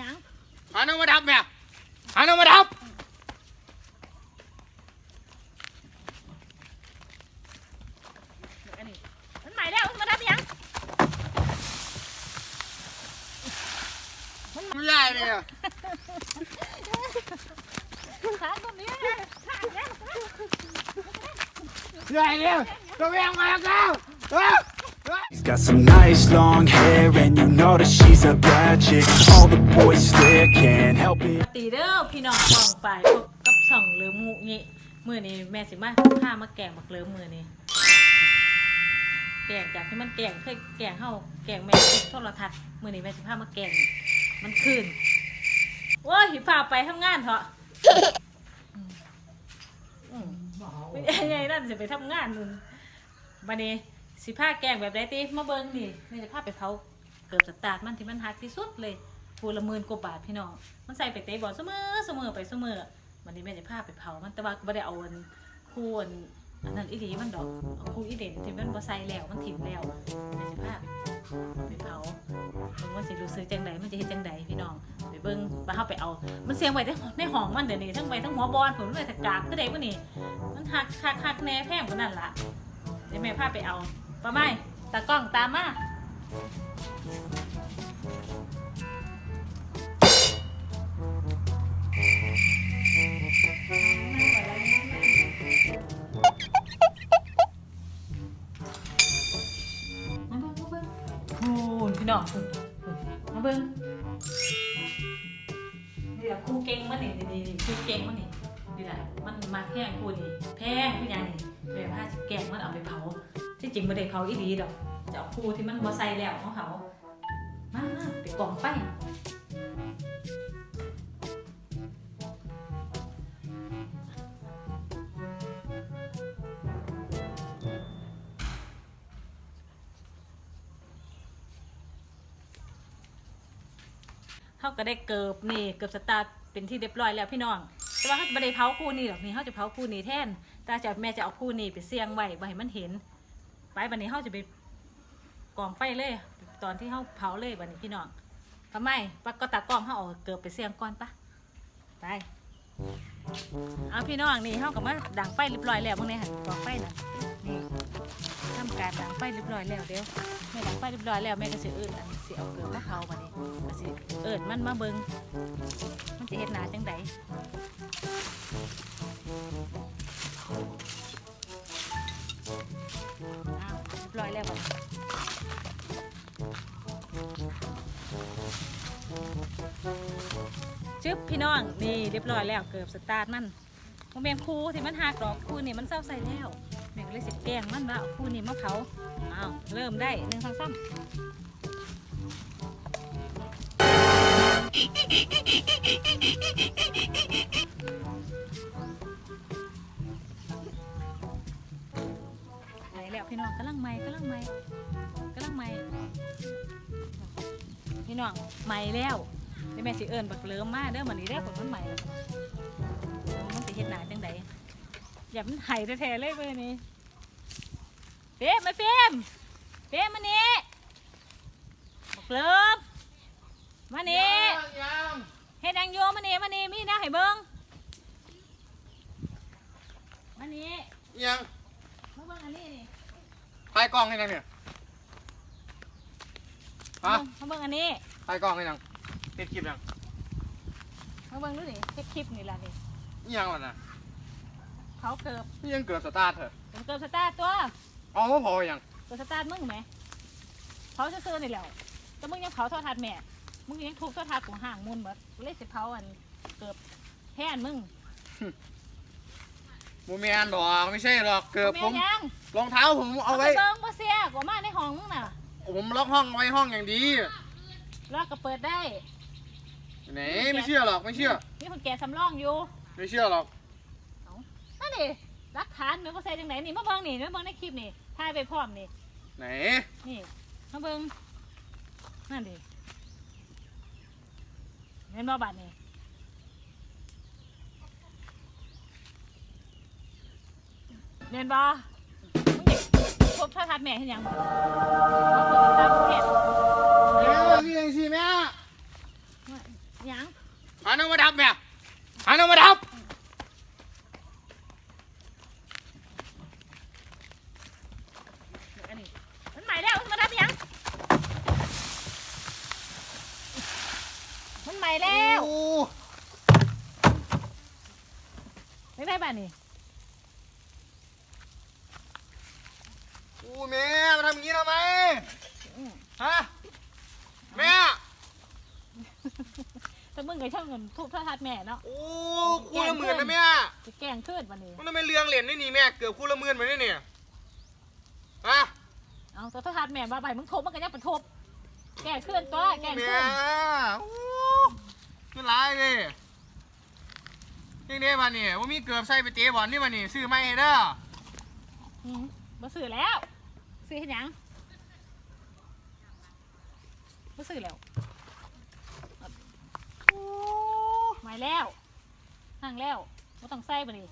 ยัง หาน้องมาดับแม่หาน้องมาดับอันนี้มันใหม่แล้วมันมาดับยัง ไม่ได้เลยอะขาตรงนี้นะขาแล้วไม่ได้เลยตัวแมงมาแล้วก้าว She's got some nice long hair and you know that she's a bad chick All the boys stare, can't help it ตีเด้อพี่น้องกองไปพบกับส่องเหลือมุงี้มือนี้แม่สิมาพามาแกงบักเหลือมือนี้แกงจากที่มันแกงเคยแกงเฮาแกงแม่โทรทัศน์มือนี้แม่สิพามาแกงมันคืนว้าหิฟ้าไปทำงานเถอะไม่ใช่ไงนั่นสิไปทำงานนู่นบันนี้ สิผ้าแกงแบบไรตีมาเบิ้งนี่แม่จะพาไปเผาเกือบสตาร์ทมันที่มันหักที่สุดเลยปูละหมื่นกว่าบาทพี่น้องมันใส่ไปเตะบอลเสมอเสมอไปเสมอวันนี้แม่จะพาไปเผามันแต่ว่าไม่ได้เอาอันคูอันอันนั้นอีหลีมันดอกเอาคูอีเด่นที่มันบ่ใส่แล้วมันถิ่มแล้วแม่จะพาไปเผาเบิ่งว่าสิรู้สึกจังใดมันจะเฮ็ดจังใดพี่น้องไปเบิ่งว่าเฮาไปเอา มันเสียงไว้ในในห้องมันเดี๋ยวนี้ทั้งไว้ทั้งหัวบอลผมเลยตะกากคือใดบ่นี่มันหักคักคักแน่แพงกว่านั้นล่ะเดี๋ยวแม่พาไปเอา ป้าไม้ตากล้องตามมามา มันมาแพงครูนี่แพงพี่ยังนี่ผ้าแกงมันเอาไปเผาที่จริงไม่ได้เผาอีดีดอกจะเอาครูที่มันบ่ใส่แล้วเขาเผามามาไปกองไฟเขาก็ได้เกิบนี่เกิบสตาร์ทเป็นที่เรียบร้อยแล้วพี่น้อง แต่ว่าเขาจะไม่ได้เผาคู่นี้หรอกนี่เขาจะเผาคู่นี้แทนแต่จะแม่จะเอาคู่นี้ไปเสี่ยงไว้บ่ให้มันเห็น ไปบันนี้เขาจะไปกองไฟเลย ตอนที่เขาเผาเลยบันนี้พี่น้องทำไมปะก็ตากล้องเขาเอาเกือบไปเสี่ยงก่อนปะไปเอาพี่น้องนี่เขากับมาดังไฟเรียบร้อยแล้วพวกนี้ค่ะกองไฟน่ะ ทำการดังไฟเรียบร้อยแล้วเดี๋ยวแม่ดังไฟเรียบร้อยแล้วแม่ก็สิเอิญอันสิเอาเกือบมาเผาบันนี้ก็สิเอิญมันมาเบิงมันจะเห็นหนาจังใดเรียบร้อยแล้วบัดจึ๊บพี่น้องนี่เรียบร้อยแล้วเกือบสตาร์ทมัน มันเป็นคู่ที่มันหักดอกคู่นี่มันเศร้าใส่แล้วแม่ก็เลยสิแกงมันว่าคู่นี้มาเผาอ้าวเริ่มได้หนึ่งสองสามไหนแล้วพี่น้องกำลังใหม่กำลังใหม่กำลังใหม่พี่น้องใหม่แล้วเดี๋ยวแม่สิเอิญบักเหลิมมาเด้อมันนี้เด้ผลมันใหม่ แล้วมันสิเฮ็ดหนาจังใดอย่ามันไห้แท้ๆเลยเว้ยนี่เฟมมาเฟมเฟมมานี่บักเหลิมมานี่ยังเฮ็ดหยังโยมานี่มานี่มีนะให้เบิ่งมานี่ยังมาเบิ่งอันนี้นี่ถ่ายกล้องให้ยังเนี่ยฮะมาเบิ่งอันนี้ถ่ายกล้องให้ยังติดคลิปยังมาเบิ่งดูนี่เฮ็ดคลิปนี่ล่ะนี่ นี่ยังวะน่ะเขาเกิบนี่ยังเกิดสตาร์ทเถอะเกิบสตาร์ทตัวเอาว่าพอยังเกิบสตาร์ทมึงไหมเขาจะซื้อๆนี่แหล้วแต่มึงยังเผาโทอทัดแม่มึงยังทุบโทอทัดของห่างมุนเบิดเลยสิเผาอันเกิบแทนมึงโมเมนหรอกไม่ใช่หรอกเกือบแม่ผมยังรองเท้าผมเอาเอาไปไว้ เบิ่งบ่เสียกว่ามาในห้องมึงน่ะผมล็อกห้องไว้ห้องอย่างดีแล้วก็เปิดได้ ไหนไม่เชื่อหรอกไม่เชื่อมีคนแก่สำรองอยู่ ไม่เชื่อหรอกนั่นดิรักฐานมันก็ใส่จังไหนนี่มาเบิ่งนี่มาเบิ่งในคลิปนี่ถ่ายไปพร้อมนี่ ไหนนี่มาเบิ่งนั่นดิเห็นบ่บัดนี่เห็นบ่มึงอยากพบโทรทัศน์แม่เห็นยังบ่เอาเปิดตามเพจเอ้ยนี่ยังสิแม่ยัง หาน้องมาดับแม่หาน้องมาดับ อันนี้มันใหม่แล้วมันมาทำยังมัน ใหม่แล้วโอ้ไม่ได้บ้านนี่โอ้แม่มาทำอย่างนี้ทำไมฮะแม่แต่มึงกับช่างเงินทุบโทรทัศน์แม่เนาะโอ้คู่ละหมื่นนะแม่จะแกล้งขึ้นวันนี้มันทำไมเรืองเหรียญนี่นี่แม่เกือบคู่ละหมื่นไปนี่เนี่ยฮะเอาตัวโทรทัศน์แม่มาไปมึงทุบมันก็ยังไปทุบแกล้งขึ้นตัวแกล้งแม่ขึ้น โอ้ขึ้นร้ายเลยยังได้มาเนี่ยว่ามีเกือบใส่ไปเตะบอลนี่มานี่ซื้อไม่ให้เด้ออืมมาซื้อแล้ว ซื้อให้หยังมาซื้อแล้วใหม่แล้วห่างแล้วไม่ต้องใส่บันนี้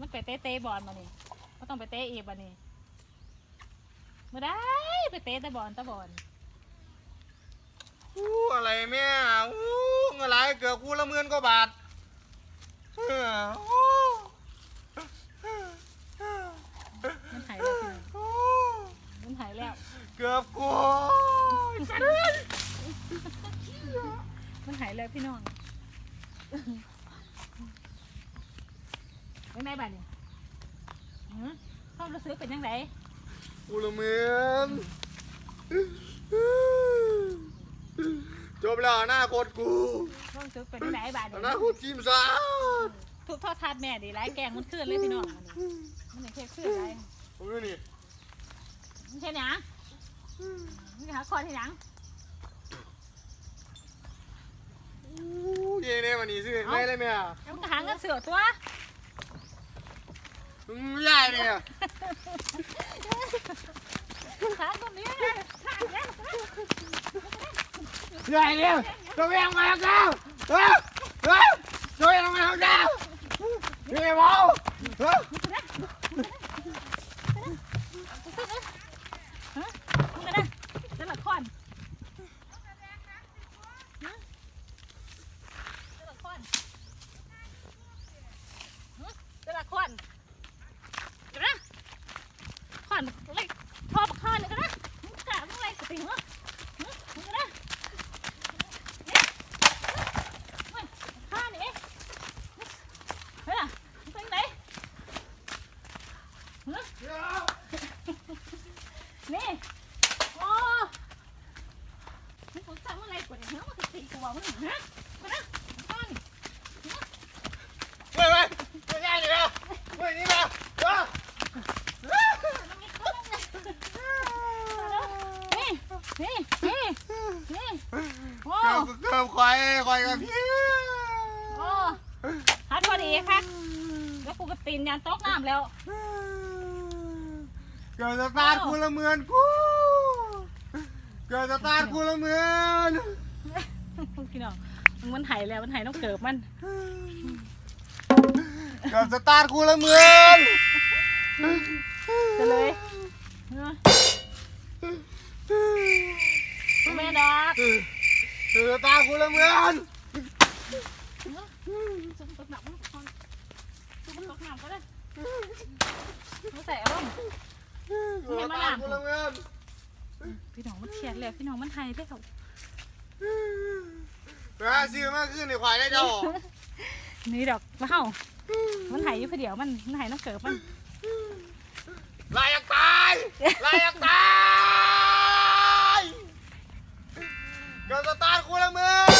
มันไปเตะเตะบอลมานี่ไม่ต้องไปเตะอีกบันนี้มาได้ไปเตะแต่บอลแต่บอลอู้อะไรแม่อู้ เงินหลายเกือบคู่ละหมื่นกว่าบาทเออโอ้มันหายแล้วพี่น้องโอ้มันหายแล้ว เกือบกูมันหายแล้วพี่น้องยังไงบ้านี่หือความรู้สึกเป็นยังไงคู่ละหมื่น จบแล้วอนาคตกูความรู้สึกเป็นยังไงบ้าอนี่นาคตทีมสาวทุกทอดทาดแม่ดีไรแกงมันขึ้นเลยพี่น้องมันนี่มันนี่แค่ขึ้นไรผมดูนี่มันแค่หยังมันหาคอนที่หยังอู้เย่เนี่ยวันนี้ซื้อไม่เลยแม่มันก็หาเงินเสือตัวมึงไม่ได้เนี่ยหาตัวนี้เลยหาแล้ว เหนื่อยเนี่ยตัวเองมาแล้วเฮ้ยเฮ้ยตัวเองมาแล้วเหนื่อยเฮ้ย ฮะมึงกันนะแต่ละคนฮะแต่ละคนฮะแต่ละคนเดี๋ยวนะคนอะไรพอปากคอนเลยกันนะมึงกะมึงอะไรสติเหรอฮะมึงกันนะเนี่ยเฮ้ยข้านี่เอ๊ะเฮ้ยล่ะมึงเป็นไงฮะ นี่โอ้มึงกูสั่งอะไรกว่านี้เนาะมันจะตีกูว่ามึงฮะมานะก้อน เฮ้ยเฮ้ยไม่ได้เลยนะเฮ้ยนี่มาเฮ้ย นี่นี่นี่นี่โอ้ เกือบเกือบควายควายกับพี่ โอ้ฮัทพอดีค่ะแล้ว กูก็ตีนยันโต๊ะน้ำแล้ว เกิดสตาร์ทคูละเมือนกูเกิดสตาร์ทคูละเมือนพี่น้องมึงมันหายแล้วมันหายต้องเกิดมัน เกิดสตาร์ทคูละเมือนจะเลยเนาะแม่ดอกเกิดสตาร์ทคูละเมือน ซุปตกหนักมันซุปตกหนักก็ได้มาใส่อารมณ์ เกิดสตาร์ทคูละเมือนพี่น้องมันเฉียดแล้วพี่น้องมันไทยแล้วไปหาซื้อมาขึ้นในควายได้เจ้านี่ดอกมาเข้ามันไทยอยู่คนเดียวมันมันไทยต้องเกิดมันลายอยากตายลายอยากตายเกิดสตาร์ทคูละเมือ